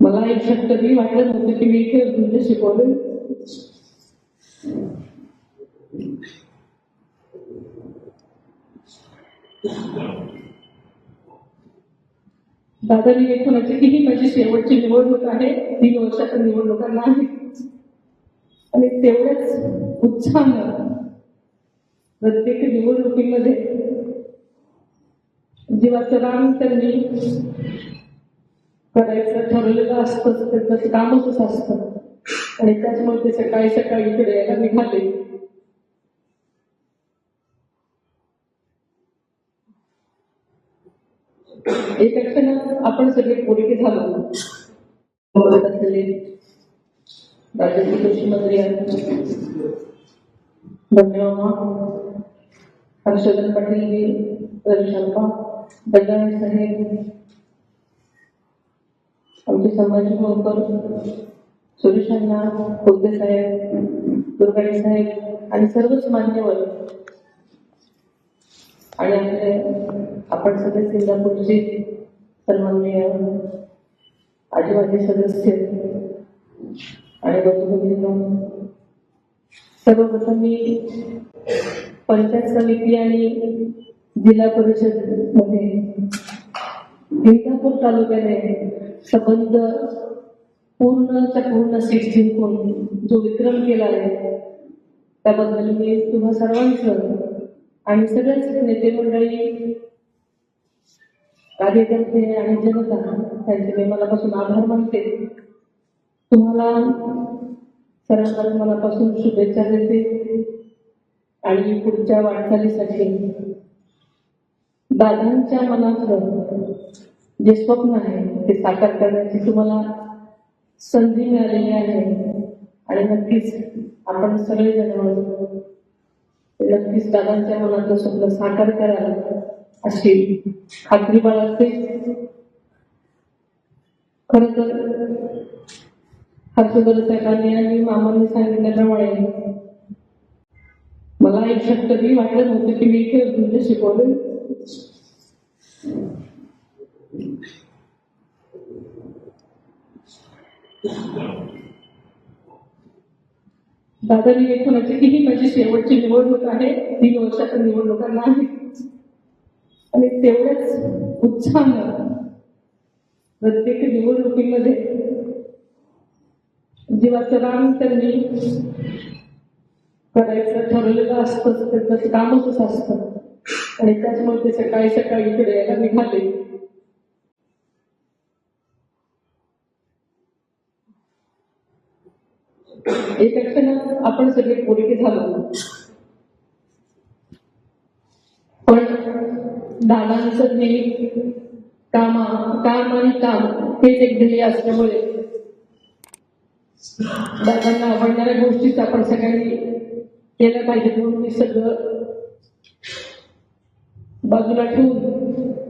मला आयुष्यात कधी वाटलं नव्हतं की मी इथे म्हणजे तुमचे शिकवले. दादानी एकूणाची ही माझी शेवटची निवडणूक आहे? तीन वर्षाच्या निवडणुका नाही. आणि तेवढ्याच उत्साहानं प्रत्येक निवडणुकीमध्ये. जीवाचं राम त्यांनी करायचं ठरलेलं असतं त्यांचं कामच असतं. आणि त्याच्यामुळे ते सकाळी सकाळी इकडे यायला निघाले. एका क्षणात आपण सगळे पोरके झालो. बोलत असलेले राज्याचे कृषी मंत्री आहेत. धन्यवाद हर्षवर्धन पाटील रविशंका बजाज साहेब आमचे संभाजी होळकर अण्णा खोते साहेब दुर्गाडे साहेब आणि सर्वच मान्यवर आणि आपले आपण सगळे सिंगापूरचे सन्माननीय आजीबाजी सदस्य आणि बंधू सर्वप्रथम मी पंचायत समिती आणि जिल्हा परिषदमध्ये सिंगापूर तालुक्याने संबंध पूर्णच्या पूर्ण सीट जिंकून जो विक्रम केला आहे त्याबद्दल मी तुम्हा सर्वांचं आणि सगळ्याच नेते मंडळी कार्यकर्ते आणि जनता त्यांचे मी मनापासून आभार मानते. तुम्हाला सर्वांना मनापासून शुभेच्छा देते आणि पुढच्या वाटचालीसाठी दादांच्या मनातलं जे स्वप्न आहे साकार करण्याची तुम्हाला संधी मिळालेली आहे. आणि नक्कीच आपण सगळेजण मिळून नक्कीच दादांच्या मनातलं स्वप्न साकार कराल अशी खात्री बाळगते. खर तर हर्षवर्धन साहेबांनी आणि मामांनी सांगितल्याप्रमाणे मला आयुष्यात कधी वाटलं नव्हतं की मी इथे तुमच्या शिकवले दादानी की ही माझी शेवटची निवडणूक आहे? तीन वर्षाच्या निवडणुका नाही. आणि तेवढ्याच उत्साहानं प्रत्येक निवडणुकीमध्ये जीवाचं राम त्यांनी करायचं ठरवलेलं असतं त्यांचं कामच असतं. आणि त्याच्यामुळे ते सकाळी सकाळी इकडे यायला निघाले. एका आपण सगळे पोरके झालो. पण दादांचं नेहमी कामा काम आणि काम हेच एक ध्येय असल्यामुळे दादांना आवडणाऱ्या गोष्टीच आपण सगळ्यांनी केल्या पाहिजेत म्हणून मी सगळं बाजूला ठेवून